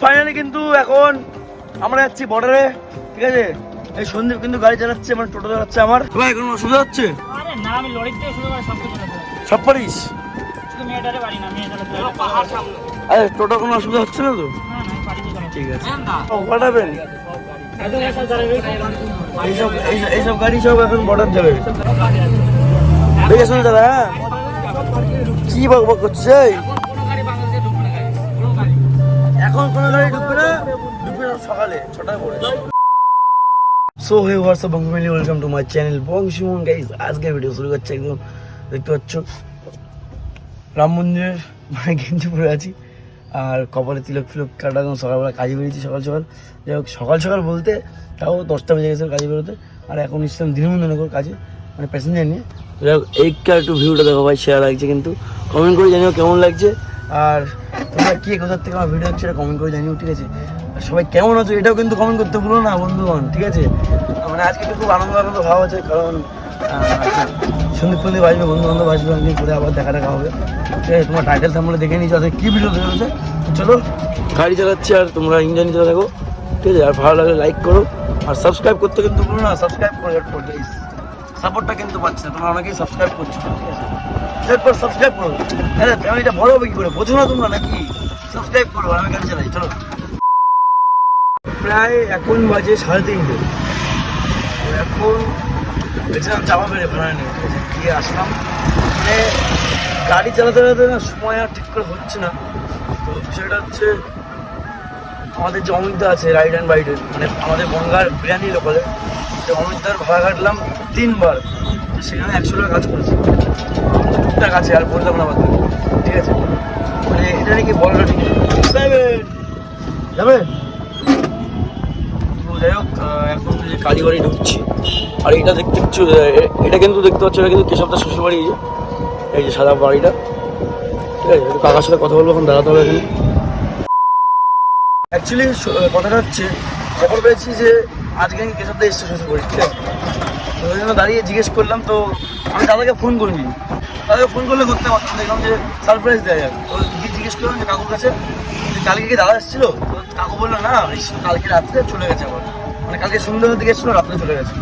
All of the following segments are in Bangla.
ফাইনালি কিন্তু এখন আমরা যাচ্ছি বর্ডারে ঠিক আছে? এই সন্দীপ কিন্তু গাড়ি চালাচ্ছে মানে টোটো চালাচ্ছে আমার। ভাই কোনো অসুবিধা হচ্ছে? সব পারিস? আরে টোটো কোনো অসুবিধা হচ্ছে না তো। ঠিক আছে। পাঠাবেন। এইসব এইসব- গাড়ি সব এখন বর্ডার যাবে। দেখে শুনে দাদা হ্যাঁ? কি বক বক করছে এই? সো চ্যানেল ভিডিও শুরু করছে একদম, দেখতে রাম মন্দিরের মানে গেঞ্জি পরে আছি, আর কপালে তিলক ফিলক কাটা একদম সকালবেলা কাজে বেরিয়েছি, সকাল সকাল। যাই হোক, সকাল সকাল বলতে তাও দশটা বেজে গেছে কাজে বেরোতে, আর এখন ইসলাম দিনবন্ধনগর কাজে মানে প্যাসেঞ্জার নিয়ে। যাই হোক এইটা একটু ভিউটা দেখো ভাই শেয়ার লাগছে কিন্তু। কমেন্ট করে জানিও কেমন লাগছে। আর তোমরা কে কোথার থেকে আমার ভিডিও হচ্ছে এটা কমেন্ট করে জানিও, ঠিক আছে? আর সবাই কেমন আছো এটাও কিন্তু কমেন্ট করতে ভুলো না, বন্ধুগণ, ঠিক আছে? মানে আজকে একটু খুব আনন্দ আনন্দ ভাব আছে, কারণ সন্দীপ ফন্দীপ আসবে বন্ধু বান্ধব আসবে অনেকদিন করে আবার দেখা দেখা হবে। ঠিক আছে, তোমার টাইটেল থামলে দেখে নিচ্ছি আজকে কী ভিডিও তো চলো, গাড়ি চালাচ্ছি আর তোমরা ইঞ্জিন চলে দেখো ঠিক আছে? আর ভালো লাগলে লাইক করো, আর সাবস্ক্রাইব করতে কিন্তু ভুলো না সাবস্ক্রাইব করে প্লিজ সাপোর্টটা কিন্তু পাচ্ছে না, তোমরা অনেকেই সাবস্ক্রাইব করছ। ঠিক আছে এরপর সাবস্ক্রাইব করো। হ্যাঁ ফ্যামিলিটা বড় হবে কি করে? বোঝো না তোমরা নাকি? সাবস্ক্রাইব করো আমি গাড়ি চালাই, চলো। প্রায় এখন বাজে সাড়ে তিনটে। এখন গেছিলাম চাপা বেড়ে ভাড়া নিয়ে, ঠিক আছে? গিয়ে আসলাম। মানে গাড়ি চালাতে চালাতে না সময় আর ঠিক করে হচ্ছে না। তো সেটা হচ্ছে, আমাদের যে অমিতদা আছে রাইড অ্যান্ড বাইডের মানে আমাদের বনগার বিরিয়ানি লোকালে তো অমিতদার ভাড়া কাটলাম তিনবার। সেখানে একশো টাকা কাজ করেছে। টুকটাক আছে আর বললাম না আমাদের। ঠিক আছে? মানে এটা নাকি বলাটা ঠিক। তো যাই হোক এখন যে কালীবাড়ি ঢুকছি আর এটা দেখতে পাচ্ছ এটা কিন্তু দেখতে পাচ্ছ এটা কিন্তু কেশবদার শ্বশুর বাড়ি এই যে এই যে সাদা বাড়িটা। ঠিক আছে? কাকার সাথে কথা বলব এখন দাঁড়াতে হবে এখানে। অ্যাকচুয়ালি কথাটা হচ্ছে খবর পেয়েছি যে আজকে নাকি কেশবদা এসছে শ্বশুর বাড়ি ঠিক আছে? ওই জন্য দাঁড়িয়ে জিজ্ঞেস করলাম, তো আমি দাদাকে ফোন করিনি। দাদাকে ফোন করলে করতে পারতাম দেখলাম যে সারপ্রাইজ দেওয়া যাবে। তো গিয়ে জিজ্ঞেস করলাম যে কাকুর কাছে কালকে কি দাদা এসেছিল? তো কাকু বলল, না কালকে রাত্রে চলে গেছে আবার। মানে কালকে সন্ধ্যের দিকে এসেছিল, রাত্রে চলে গেছে।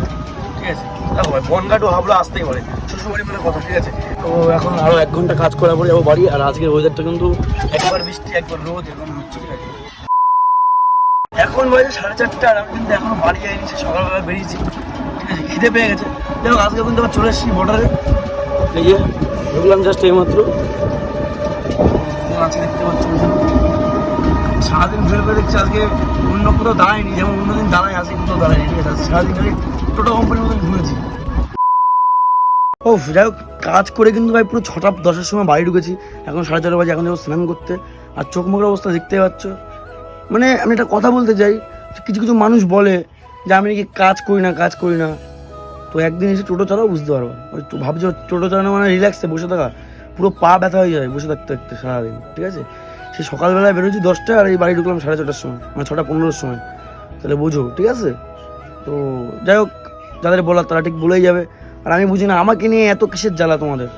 ঠিক আছে? দেখো, ভাই, বনগাটু হাবড়া আসতেই পারে। শ্বশুরবাড়ি বলে কথা, ঠিক আছে? তো এখন আরও এক ঘণ্টা কাজ করার পরে যাব বাড়ি, আর আজকের ওয়েদারটা কিন্তু একবার বৃষ্টি, একবার রোদ, এরকম হচ্ছে, ঠিক আছে? এখন বাজে সাড়ে চারটে, আর আমি কিন্তু এখনও বাড়ি যাইনি সকালবেলা বেরিয়েছি। আছে খিদে পেয়ে গেছে। যাই দেখো আজকে কিন্তু আবার চলে এসেছি বর্ডারে এই যে, ঢুকলাম জাস্ট এইমাত্র। আছে দেখতে পাচ্ছ। সারাদিন ঘুরে ঘুরে দেখছি আজকে অন্য কোথাও দাঁড়ায়নি, যেমন অন্যদিন দাঁড়ায়, আজকে কোথাও দাঁড়ায়নি, ঠিক আছে? সারাদিন খালি টোটো কোম্পানির মতন ঘুরেছি। ও যাই হোক, কাজ করে কিন্তু ভাই পুরো ছটা দশের সময় বাড়ি ঢুকেছি। এখন সাড়ে চার বাজে, এখন যাব স্নান করতে। আর চোখ মুখের অবস্থা দেখতেই পাচ্ছ। মানে আমি একটা কথা বলতে চাই, কিছু কিছু মানুষ বলে যে আমি নাকি কাজ করি না, কাজ করি না। তো একদিন এসে টোটো চালাও, বুঝতে পারব। ওই ভাবছ টোটো চালানো মানে রিল্যাক্সে বসে থাকা। পুরো পা ব্যথা হয়ে যায় বসে থাকতে থাকতে সারাদিন, ঠিক আছে? সে সকালবেলায় বেরোচ্ছি দশটা আর এই বাড়ি ঢুকলাম সাড়ে ছটার সময় মানে ছটা পনেরোর সময়। তাহলে বোঝো, ঠিক আছে? তো যাই হোক, যাদের বলার তারা ঠিক বলেই যাবে। আর আমি বুঝি না, আমাকে নিয়ে এত কিসের জ্বালা তোমাদের?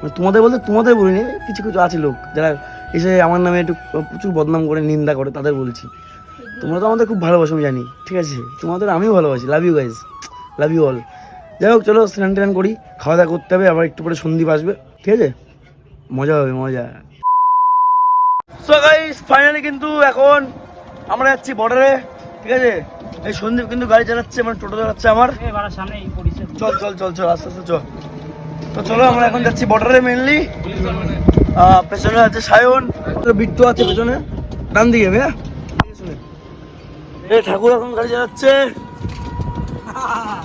মানে তোমাদের বলতে তোমাদের বলিনি, কিছু কিছু আছে লোক যারা এসে আমার নামে একটু প্রচুর বদনাম করে, নিন্দা করে, তাদের বলছি। তোমরা তো আমাদের খুব ভালোবাসো আমি জানি ঠিক আছে? তোমাদের আমিও ভালোবাসি love you guys love you all যাই হোক চলো স্নান টান করি খাওয়া দাওয়া করতে হবে আবার একটু পরে সন্দীপ আসবে ঠিক আছে? মজা হবে মজা। সো গাইস ফাইনালি কিন্তু এখন আমরা যাচ্ছি বর্ডারে ঠিক আছে? এই সন্দীপ কিন্তু গাড়ি চালাচ্ছে মানে টোটো চালাচ্ছে আমার। চল চল চল চল আস্তে আস্তে চল। তো চলো আমরা এখন যাচ্ছি বর্ডারে মেনলি পেছনে আছে সায়ন বিট্টু আছে পেছনে। ডান দিকে ভাইয়া। এ ঠাকুর এখন গাড়ি চালাচ্ছে।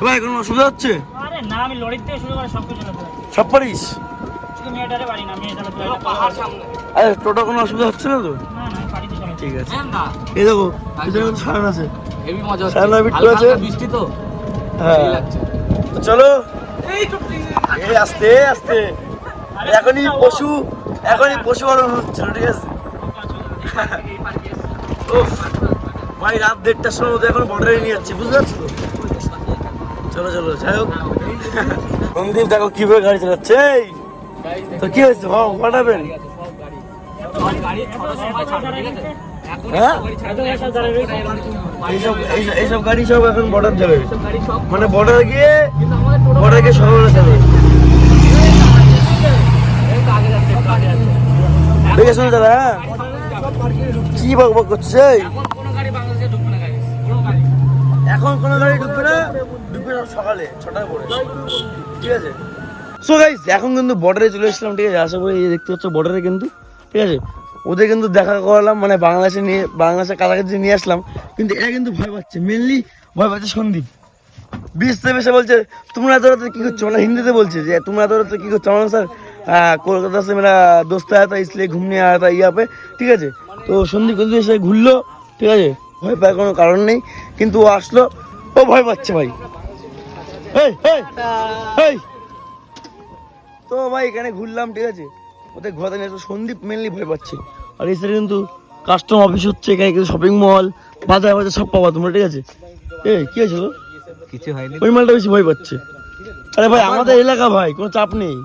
ভাই কোনো অসুবিধা হচ্ছে? আরে না আমি লরির থেকে শুরু করে সব কিছু সব পারিস আরে টোটো কোনো অসুবিধা হচ্ছে না তো? ঠিক আছে। এই দেখো পেছনে কিন্তু আছে। বৃষ্টি তো। হ্যাঁ। চলো। এই আস্তে আস্তে। এখনই পশু এখনই পশু হচ্ছে ঠিক আছে? ভাই, রাত দেড়টার সময় মতো এখন বর্ডারে নিয়ে যাচ্ছি, বুঝতে পারছ চলো চলো, যাই হোক। সন্দীপ দেখো কীভাবে গাড়ি চালাচ্ছে তো কি হয়েছে? আছে হ্যাঁ। এইসব গাড়ি সব এখন বর্ডার যাবে। মানে বর্ডার গিয়ে বর্ডার গিয়ে দাদা কি বক বক করছে এই? এখন কোনো গাড়ি বাংলাদেশে ঢুকবে না গাড়ি কোনো গাড়ি এখন কোনো গাড়ি ঢুকবে না, ঢুকবে সকালে, ছটার পরে। ঠিক আছে? সো গাইজ এখন কিন্তু বর্ডারে চলে এসেছিলাম, ঠিক আছে? আশা করি দেখতে পাচ্ছ বর্ডারে কিন্তু, ঠিক আছে? ওদের কিন্তু দেখা করালাম মানে বাংলাদেশে নিয়ে, বাংলাদেশের কাছাকাছি নিয়ে আসলাম, কিন্তু এরা কিন্তু ভয় পাচ্ছে মেনলি ভয় পাচ্ছে সন্দীপ। বিশ্বে বেশে বলছে, তোমরা তোরা তো কী করছ? মানে হিন্দিতে বলছে যে, তোমরা তোরা তো কী করছ? আমার স্যার কলকাতা সে মেরা দোস্ত আয়া ইসলে ইসলিয়ে ঘুমনে আয়া থা ঠিক আছে? তো সন্দীপ কিন্তু এসে ঘুরলো, ঠিক আছে? ভয় পাওয়ার কোনো কারণ নেই। কিন্তু ও আসলো ও ভয় পাচ্ছে ভাই। তো ভাই এখানে ঘুরলাম ঠিক আছে? ওদের ঘোরাতে নিয়ে। সন্দীপ মেনলি ভয় পাচ্ছে। আর সাইডে কিন্তু কাস্টম অফিস হচ্ছে এখানে কিন্তু শপিং মল বাজার বাজার সব পাবা তোমরা ঠিক আছে? এই কি হয়েছে গো? কিছু হয়নি। ওই মালটা বেশি ভয় পাচ্ছে। আরে ভাই আমাদের এলাকা ভাই কোনো চাপ নেই।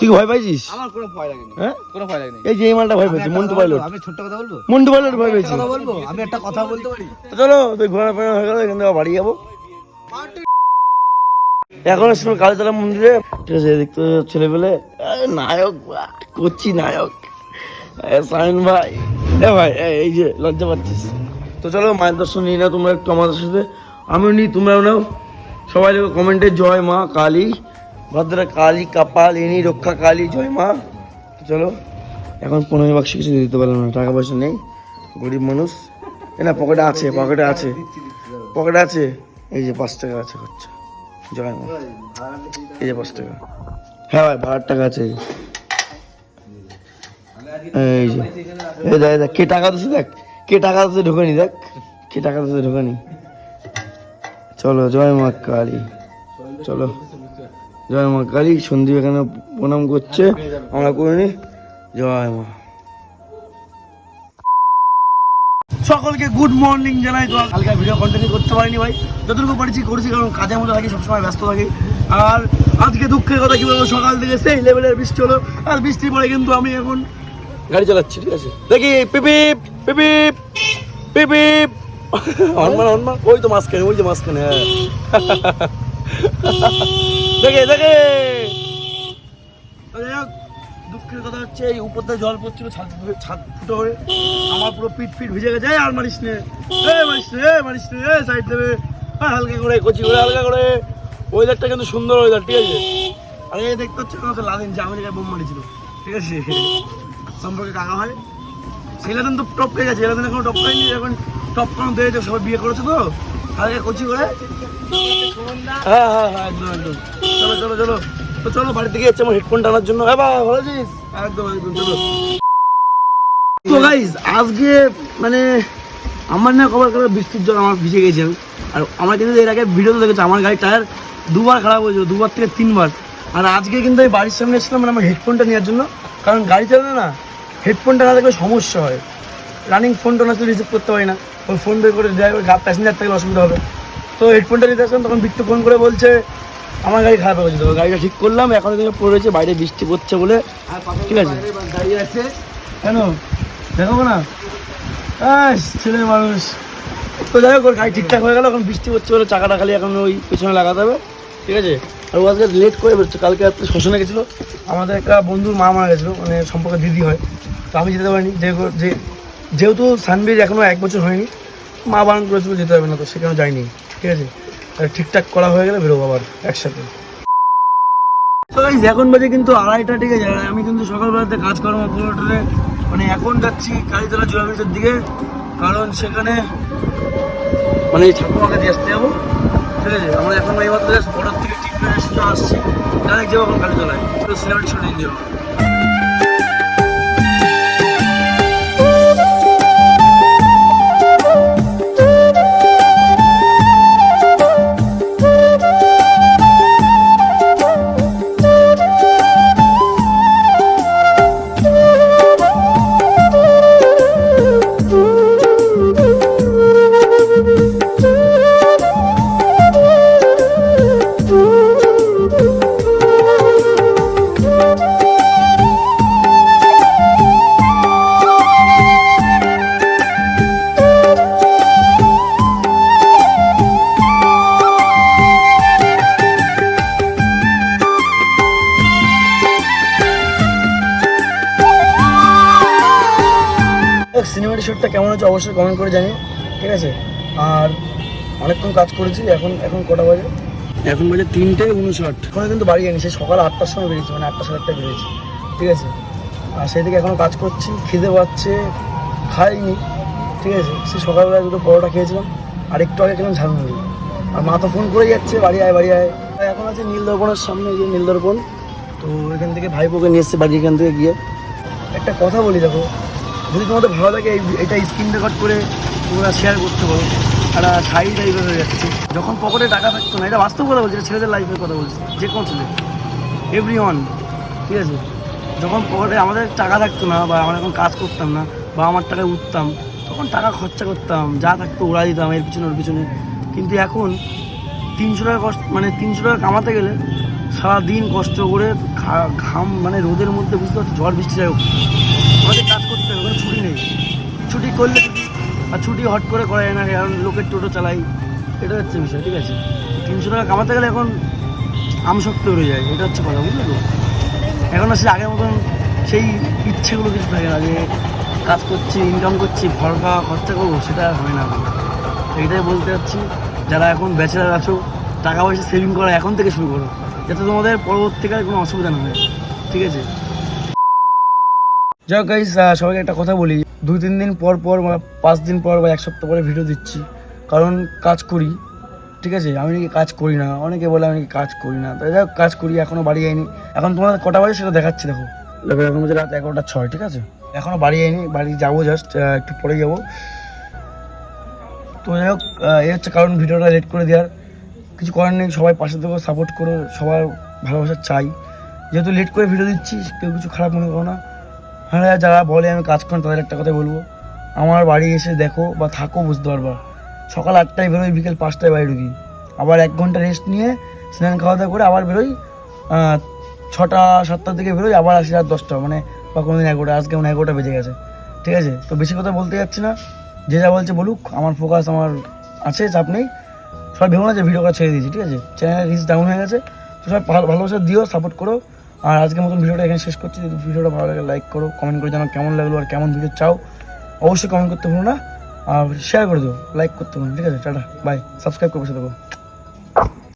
তুই ভয় পাইছিস? আমার কোনো ভয় লাগেনি। হ্যাঁ? কোনো ভয় লাগেনি। এই যে এই মালটা ভয় পাচ্ছে মন্টু পাইলট। আমি ছোট্ট কথা বলব? মন্টু পাইলট ভয় পেয়েছে। কথা বলব? আমি একটা কথা বলতে পারি? চলো তুই ঘোরা ফেরা হয়ে গেল এখান থেকে বাড়ি যাব। এখন এসেছিলাম কালীতলা মন্দিরে। ঠিক আছে দেখতে ছেলে পেলে নায়ক করছি নায়ক। সায়ন ভাই। এ ভাই এই যে লজ্জা পাচ্ছিস। তো চলো মায়ের দর্শন নিয়ে নাও তোমরা একটু আমাদের সাথে। আমিও নিই তোমরাও নাও। সবাই কমেন্টে জয় মা কালী। ভদ্রা কালী কাপাল ইনি রক্ষা কালী জয় মা। চলো, এখন পনেরো বাক্স কিছু দিতে পারলাম না, টাকা পয়সা নেই। গরিব মানুষ। না, পকেটে আছে পকেটে আছে। পকেটে আছে। এই যে পাঁচ টাকা আছে, খরচা। জয় মা। এই যে পাঁচ টাকা। হ্যাঁ ভাই ভাড়ার টাকা আছে। এই যে। এই দেখ দেখ, কে টাকা দিচ্ছে দেখ। কে টাকা দিচ্ছে ঢোকেনি, দেখ। কে টাকা দিচ্ছে ঢোকেনি। চলো, জয় মা কালী। চলো। জয় মা কালী সন্দীপ এখানে প্রণাম করছে। আমরা করিনি জয় মা। সকলকে গুড মর্নিং জানাই। তো কালকে ভিডিও কন্টিনিউ করতে পারিনি ভাই। যতটুকু পারছি করেছি কারণ কাজের মধ্যে থাকি সবসময় ব্যস্ত থাকি। আর আজকে দুঃখের কথা কি বলব? সকাল থেকে সেই লেভেলের বৃষ্টি হলো। আর বৃষ্টির পরে কিন্তু আমি এখন গাড়ি চালাচ্ছি ঠিক আছে? দেখি পিপিপ পিপিপ পিপিপ হনমান হনমান। ওই তো মাঝখানে ওই যে মাঝখানে হ্যাঁ। দেখে দেখে। দুঃখের কথা হচ্ছে এই উপর দিয়ে জল পড়ছিল ছাদ ছাদ ফুটো হয়ে। আমার পুরো পিট পিট ভিজে গেছে। আর মারিস নে। এ মারিস নে এ মারিস নে এ সাইড দেবে। হালকা করে, কচি করে, হালকা করে। ওয়েদারটা কিন্তু সুন্দর ওয়েদার ঠিক আছে? আর এই দেখতে হচ্ছে আমার লাদেন যে আমেরিকায় বোম মারিছিল, ঠিক আছে? সম্পর্কে কাকা হয় ছেলেদিন তো টপ পেয়ে গেছে ছেলেদিন এখনও টপ পাইনি এখন টপ কোনো দিয়েছে সবাই বিয়ে করেছে তো। হালকা কচি করে হ্যাঁ হ্যাঁ হ্যাঁ একদম একদম। চলো চলো চলো। তো চলো বাড়ি থেকে যাচ্ছে আমার হেডফোন টানার জন্য। হ্যাঁ ভাই ভালো আছিস? একদম একদম চলো। তো গাইস আজকে মানে আমার না খবর করে বৃষ্টির জল আমার ভিজে গেছে। আর আমার কিন্তু এর আগে ভিডিও দেখেছে আমার গাড়ির টায়ার দুবার খারাপ হয়েছিল দুবার থেকে তিনবার। আর আজকে কিন্তু আমি বাড়ির সামনে এসেছিলাম মানে আমার হেডফোনটা নেওয়ার জন্য। কারণ গাড়ি চালানো না হেডফোনটা না থাকলে সমস্যা হয়। রানিং ফোনটা না রিসিভ করতে পারি না। ওই ফোন বের করে ড্রাইভার প্যাসেঞ্জার থাকলে অসুবিধা হবে। তো হেডফোনটা নিতে আসলাম তখন বিট্টু ফোন করে বলছে আমার গাড়ি খারাপ হয়ে গেছে তো গাড়িটা ঠিক করলাম এখন কিন্তু পড়েছে বাইরে বৃষ্টি পড়ছে বলে ঠিক আছে? দাঁড়িয়ে আছে। কেন? দেখাবো না? ছেলে মানুষ। তো যাই হোক গাড়ি ঠিকঠাক হয়ে গেল এখন বৃষ্টি হচ্ছে বলে চাকাটা খালি এখন ওই পেছনে লাগাতে হবে ঠিক আছে? আর ও আজকে লেট করে বেরোচ্ছে কালকে রাত্রে শ্মশানে গেছিল। আমাদের একটা বন্ধুর মা মারা গেছিল মানে সম্পর্কে দিদি হয় তো আমি যেতে পারিনি যে যেহেতু সানবির এখনও এক বছর হয়নি মা বারণ করেছিল যেতে হবে না তো সেখানে যাইনি ঠিক আছে? ঠিকঠাক করা হয়ে গেলে বেরোবো আবার একসাথে। এখন বাজে কিন্তু আড়াইটা, ঠিক আছে? আমি কিন্তু সকালবেলাতে কাজকর্ম করে মানে এখন যাচ্ছি কালীতলা জুয়া ব্রিজের দিকে, কারণ সেখানে মানে ঠাকুমাকে দিয়ে আসতে যাব। ঠিক আছে? আমরা এখন এই মাত্র বর্ডার থেকে এসে আসছি। ডাইরেক্ট যাব এখন কালীতলায়। সিনেমাটি ছুটে দিয়ে। কেমন হচ্ছে অবশ্যই কমেন্ট করে জানিও ঠিক আছে? আর অনেকক্ষণ কাজ করেছি এখন এখন কটা বাজে? এখন বাজে তিনটে উনষাট। এখনও কিন্তু বাড়ি যায়নি সে সকাল আটটার সময় বেরিয়েছি মানে আটটা সাড়ে আটটায় বেরিয়েছি ঠিক আছে? আর সেই থেকে এখনও কাজ করছি খিদে পাচ্ছে খাইনি ঠিক আছে? সে সকালবেলা দুটো পরোটা খেয়েছিলাম আর একটু আগে খেলাম ঝালমুড়ি আর মা তো ফোন করে যাচ্ছে বাড়ি আয় বাড়ি আয়। এখন আছে নীল নীলদর্পণের সামনে এই যে নীলদর্পণ তো এখান থেকে ভাইপোকে নিয়ে এসছে বাড়ি এখান থেকে গিয়ে। একটা কথা বলি দেখো যদি তোমাদের ভালো লাগে এটা স্ক্রিন রেকর্ড করে তোমরা শেয়ার করতে পারো। একটা সাইড টাইপের হয়ে যাচ্ছে। যখন পকেটে টাকা থাকতো না, এটা বাস্তব কথা বলছি ছেলেদের লাইফের কথা বলছি, যে কোনো ছেলে। এভরি ওয়ান ঠিক আছে? যখন পকেটে আমাদের টাকা থাকতো না, বা আমরা এখন কাজ করতাম না, বা আমার টাকায় উঠতাম, তখন টাকা খরচা করতাম, যা থাকতো ওরা দিতাম, এর পিছনে ওর পিছনে। কিন্তু এখন তিনশো টাকা কষ্ট মানে তিনশো টাকা কামাতে গেলে সারাদিন কষ্ট করে ঘাম মানে রোদের মধ্যে বুঝতে পারছ, ঝড় বৃষ্টি যাই হোক। আমাদের কাজ নেই ছুটি করলে আর ছুটি হট করে করা যায় না, কারণ লোকের টোটো চালাই। এটা হচ্ছে বিষয়, ঠিক আছে? তিনশো টাকা কামাতে গেলে এখন আমশক্ত হয়ে যায়, এটা হচ্ছে কথা, বুঝলে তো? এখন আসলে আগের মতন সেই ইচ্ছেগুলো কিছু থাকে না, যে কাজ করছি ইনকাম করছি ঘর খাওয়া খরচা করব, সেটা হয় না এইটাই বলতে চাচ্ছি, যারা এখন ব্যাচেলার আছো, টাকা পয়সা সেভিং করা এখন থেকে শুরু করো, যাতে তোমাদের পরবর্তীকালে কোনো অসুবিধা না হয়, ঠিক আছে? যাই হোক গাইজ সবাইকে একটা কথা বলি। দুই তিন দিন পর পর বা পাঁচ দিন পর বা এক সপ্তাহ পরে ভিডিও দিচ্ছি। কারণ কাজ করি, ঠিক আছে? আমি নাকি কাজ করি না। অনেকে বলে আমি নাকি কাজ করি না। তাই যাই কাজ করি এখনও বাড়ি যাইনি। এখন তোমাদের কটা বাজে সেটা দেখাচ্ছি, দেখো। এখন হচ্ছে রাত এগারোটা ছয়, ঠিক আছে? এখনও বাড়ি যাইনি, বাড়ি যাব জাস্ট একটু পরে যাব। তো যাই হোক এই হচ্ছে কারণ ভিডিওটা লেট করে দেওয়ার। কিছু করার নেই, সবাই পাশে থেকে সাপোর্ট করো, সবার ভালোবাসা চাই। যেহেতু লেট করে ভিডিও দিচ্ছি, কেউ কিছু খারাপ মনে করো না। হ্যাঁ যারা বলে আমি কাজ করি না, তাদের একটা কথা বলব। আমার বাড়ি এসে দেখো বা থাকো বুঝতে পারবা। সকাল আটটায় বেরোই বিকেল পাঁচটায় বাড়ি ঢুকি। আবার এক ঘণ্টা রেস্ট নিয়ে স্নান খাওয়া দাওয়া করে আবার বেরোই ছটা সাতটার দিকে বেরোই আবার আসি রাত দশটা। মানে বা কোনোদিন এগারোটা আজকে মানে এগারোটা বেজে গেছে। ঠিক আছে? তো বেশি কথা বলতে যাচ্ছি না। যে যা বলছে বলুক আমার ফোকাস আমার আছে চাপ নেই। সবাই ভেবো না যে ভিডিওটা ছেড়ে দিয়েছি ঠিক আছে? চ্যানেলের রিচ ডাউন হয়ে গেছে। তো সবাই ভালোবাসা দিও সাপোর্ট করো। আর আজকের মতন ভিডিওটা এখানে শেষ করছি। যদি ভিডিওটা ভালো লাগে লাইক করো কমেন্ট করে জানাও কেমন লাগল আর কেমন ভিডিও চাও। অবশ্যই কমেন্ট করতে ভুলো না। আর শেয়ার করে দেবো লাইক করতে ভুলো ঠিক আছে? টাটা। বাই সাবস্ক্রাইব করে বসে দেবো